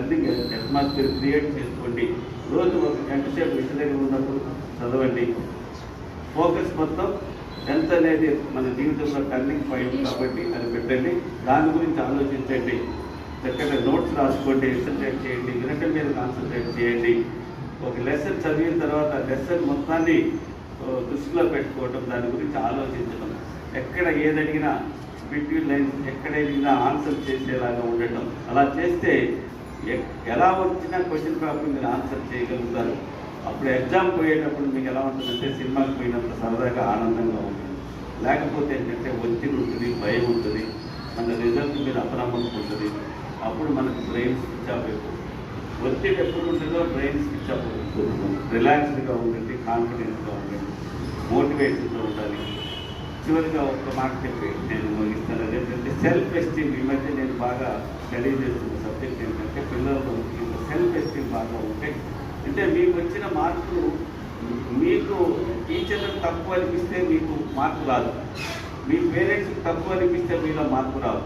Learning atmosphere create చేసుకోండి. రోజు ఒక గంట సేపు ఇంటి దగ్గర ఉన్నప్పుడు చదవండి. ఫోకస్ మొత్తం టెన్త్ అనేది మన జీవితంలో టర్నింగ్ పాయింట్ కాబట్టి అది పెట్టండి. దాని గురించి ఆలోచించండి. చక్కగా నోట్స్ రాసుకోండి ఎక్సర్సైజ్ చేయండి వినటం మీద కాన్సన్ట్రేట్ చేయండి. ఒక లెసన్ చదివిన తర్వాత లెసన్ మొత్తాన్ని దృష్టిలో పెట్టుకోవటం దాని గురించి ఆలోచించడం ఎక్కడ ఏదడిగినా బిట్వీన్ లైన్స్ ఎక్కడ ఆన్సర్ చేసేలాగా ఉండటం. అలా చేస్తే ఎలా వచ్చినా క్వశ్చన్ పేపర్ మీరు ఆన్సర్ చేయగలుగుతారు. అప్పుడు ఎగ్జామ్ పోయేటప్పుడు మీకు ఎలా ఉంటుందంటే సినిమాకి పోయినంత సరదాగా ఆనందంగా ఉంటుంది. లేకపోతే ఏంటంటే ఒత్తిడి ఉంటుంది భయం ఉంటుంది. మన రిజల్ట్ మీద అపనమ్మకం ఉంటుంది. అప్పుడు మనకు బ్రెయిన్ స్విచ్ ఆఫ్ అయిపోతుంది. ఒత్తిడి ఎప్పుడు ఉంటుందో బ్రెయిన్ స్విచ్ ఆఫ్ అవుతుంది రిలాక్స్డ్గా ఉండండి కాన్ఫిడెన్స్గా ఉండండి మోటివేషన్తో ఉండాలి. చివరిగా ఒక మాట చెప్పి నేను ముగిస్తాను. ఏంటంటే సెల్ఫ్ ఎస్టీమ్ ఈ మధ్య నేను బాగా స్టడీ చేస్తున్న సబ్జెక్ట్ ఏంటంటే పిల్లలకు సెల్ఫ్ ఎస్టీమ్ బాగా ఉంటే అంటే మీకు వచ్చిన మార్కులు మీకు టీచర్లకు తక్కువ అనిపిస్తే మీకు మార్పు రాదు. మీ పేరెంట్స్కి తక్కువ అనిపిస్తే మీలో మార్పు రాదు.